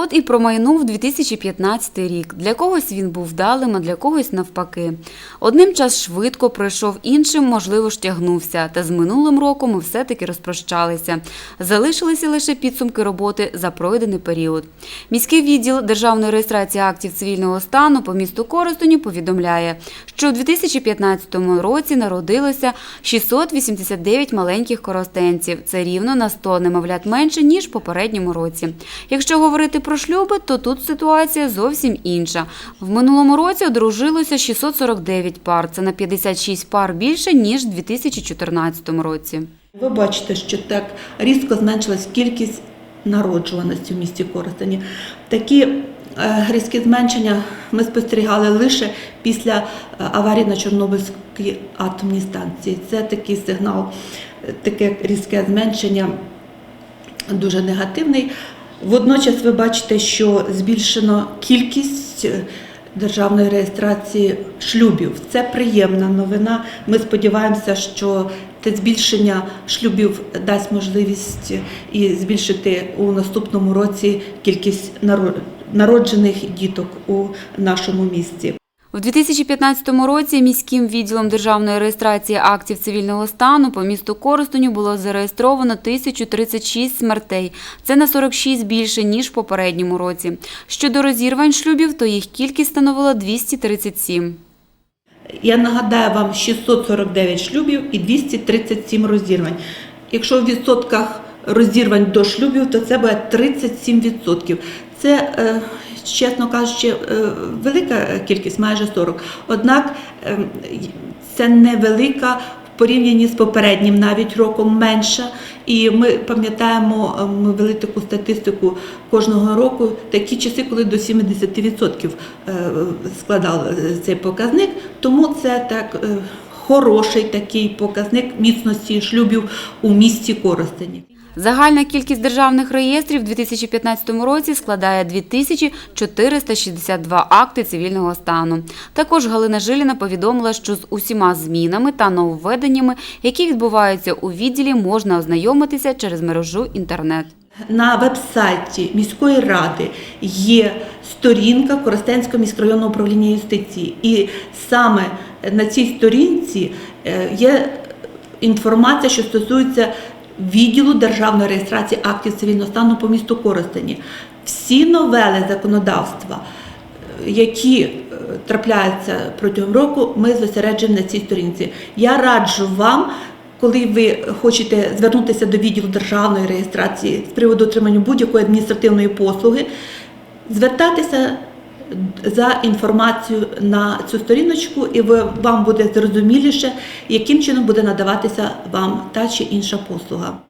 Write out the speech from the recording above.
От і промайнув 2015 рік. Для когось він був вдалим, а для когось навпаки. Одним час швидко пройшов, іншим, можливо, ж тягнувся. Та з минулим роком ми все-таки розпрощалися. Залишилися лише підсумки роботи за пройдений період. Міський відділ державної реєстрації актів цивільного стану по місту Коростені повідомляє, що у 2015 році народилося 689 маленьких коростенців. Це рівно на 100 немовлят менше, ніж в попередньому році. Якщо говорити про шлюби, то тут ситуація зовсім інша. В минулому році одружилося 649 пар. Це на 56 пар більше, ніж в 2014 році. Ви бачите, що так різко зменшилась кількість народжуваності в місті Коростені. Такі е, різкі зменшення ми спостерігали лише після е, аварії на Чорнобильській атомній станції. Це такий сигнал, е, таке різке зменшення дуже негативний. Водночас ви бачите, що збільшено кількість е, державної реєстрації шлюбів. Це приємна новина. Ми сподіваємося, що це збільшення шлюбів дасть можливість і збільшити у наступному році кількість наро- народжених діток у нашому місті. У 2015 році міським відділом державної реєстрації актів цивільного стану по місту Коростеню було зареєстровано 1036 смертей. Це на 46 більше, ніж в попередньому році. Щодо розірвань шлюбів, то їх кількість становила 237. Я нагадаю вам 649 шлюбів і 237 розірвань. Якщо в відсотках розірвань до шлюбів, то це буде 37%. Це, е, чесно кажучи, е, велика кількість, майже 40%. Однак е, це невелика в порівнянні з попереднім навіть роком менша. І ми пам'ятаємо, ми вели таку статистику кожного року, такі часи, коли до 70% е, складав цей показник. Тому це так хороший такий показник міцності шлюбів у місті Коростені. Загальна кількість державних реєстрів у 2015 році складає 2462 акти цивільного стану. Також Галина Жиліна повідомила, що з усіма змінами та нововведеннями, які відбуваються у відділі, можна ознайомитися через мережу інтернет. На веб-сайті міської ради є сторінка Коростенського міськрайонного управління юстиції, і саме на цій сторінці е, є інформація, що стосується відділу державної реєстрації актів цивільного стану по місту Коростені. Всі новели законодавства, е, які е, трапляються протягом року, ми зосереджуємо на цій сторінці. Я раджу вам коли ви хочете звернутися до відділу державної реєстрації з приводу отримання будь-якої адміністративної послуги, звертатися за інформацію на цю сторіночку, і ви, вам буде зрозуміліше, яким чином буде надаватися вам та чи інша послуга.